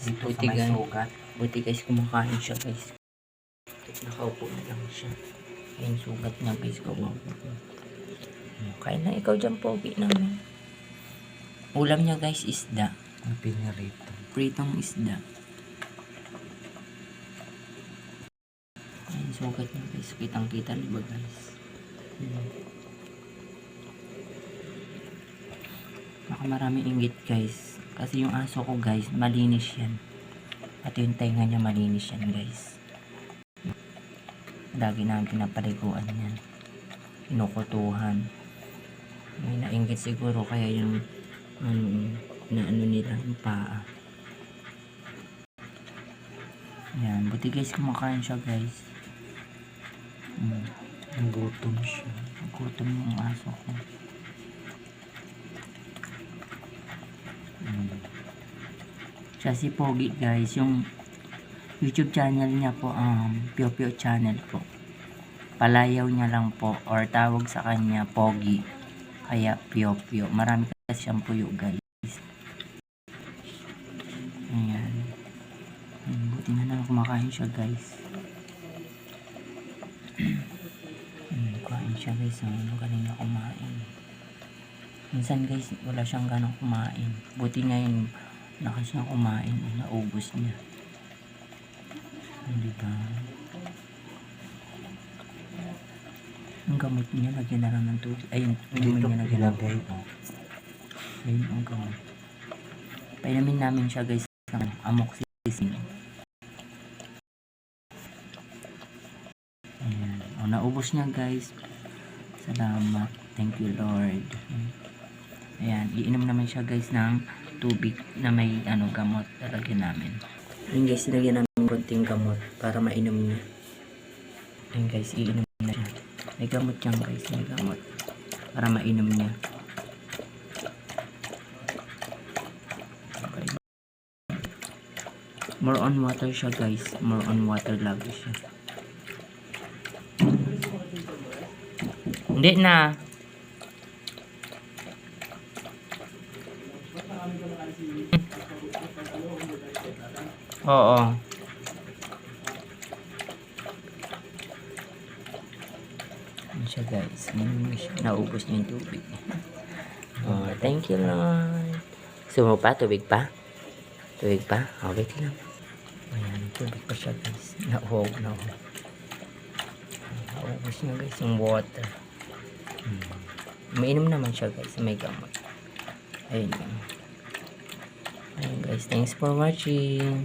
Dito Buti sa may gan- sugat. Buti guys, kumakain siya guys. Nakaupo na lang siya. Ayun, sugat niya guys. Kumaupo. Kain na ikaw dyan, pogi namin. Ulam niya guys, isda. Ang pinirito. Pritong isda. Ayun, sugat niya guys. Kitang-kita diba guys? Hmm. Baka maraming inggit guys. Kasi yung aso ko guys, malinis yan. Pati yung tenga niya malinis yan guys. Lagi namin pinapaliguan yan. Kinukutuhan. May nainggit siguro kaya yung ano, na ano nila yung paa. Yan. Buti guys kumakain siya guys. Hmm. Ang gutom siya. Gutom yung aso ko. Siya si Pogi guys, yung YouTube channel niya po, um, Pio Pio channel po. Palayaw niya lang po, or tawag sa kanya, Pogi. Kaya Pio Pio. Marami kasi siyang puyo guys. Ayan. Mm, Buti na lang kumakain siya guys. Hmm, kain siya guys. Ang galing na kumain. Minsan guys, wala siyang ganang kumain. Buti ngayon, lakas niya kumain. eh, Naubos niya. Hindi ba? Ang gamot niya, lagyan na lang ng tubig. Ayun, Dito inumin niya lagyan ng mo. Ayun ang gamot. Painumin namin siya guys ng amoxicillin. Ayan. O, naubos niya guys. Salamat. Thank you Lord. Ayan. Iinom naman siya guys ng tubig na may ano gamot. Lalagyan namin. Ayun guys, nilagyan namin konting gamot para mainom niya. Ayun guys, iinom na siya. May gamot yan guys. May gamot. Para mainom niya. Okay. More on water siya guys. More on water lagi siya. Hindi na. Oo. Ano siya guys. Ano? Naubos niya yung tubig. Oh, thank you Lord. Gusto mo pa? Tubig pa? Tubig pa? Oh, wait lang. Ayan, tubig pa siya guys. Nauhog, nauhog. Naubos niya guys yung water. Hmm. Mainom naman siya guys. May gamot. Ayun lang. Guys. Thanks for watching.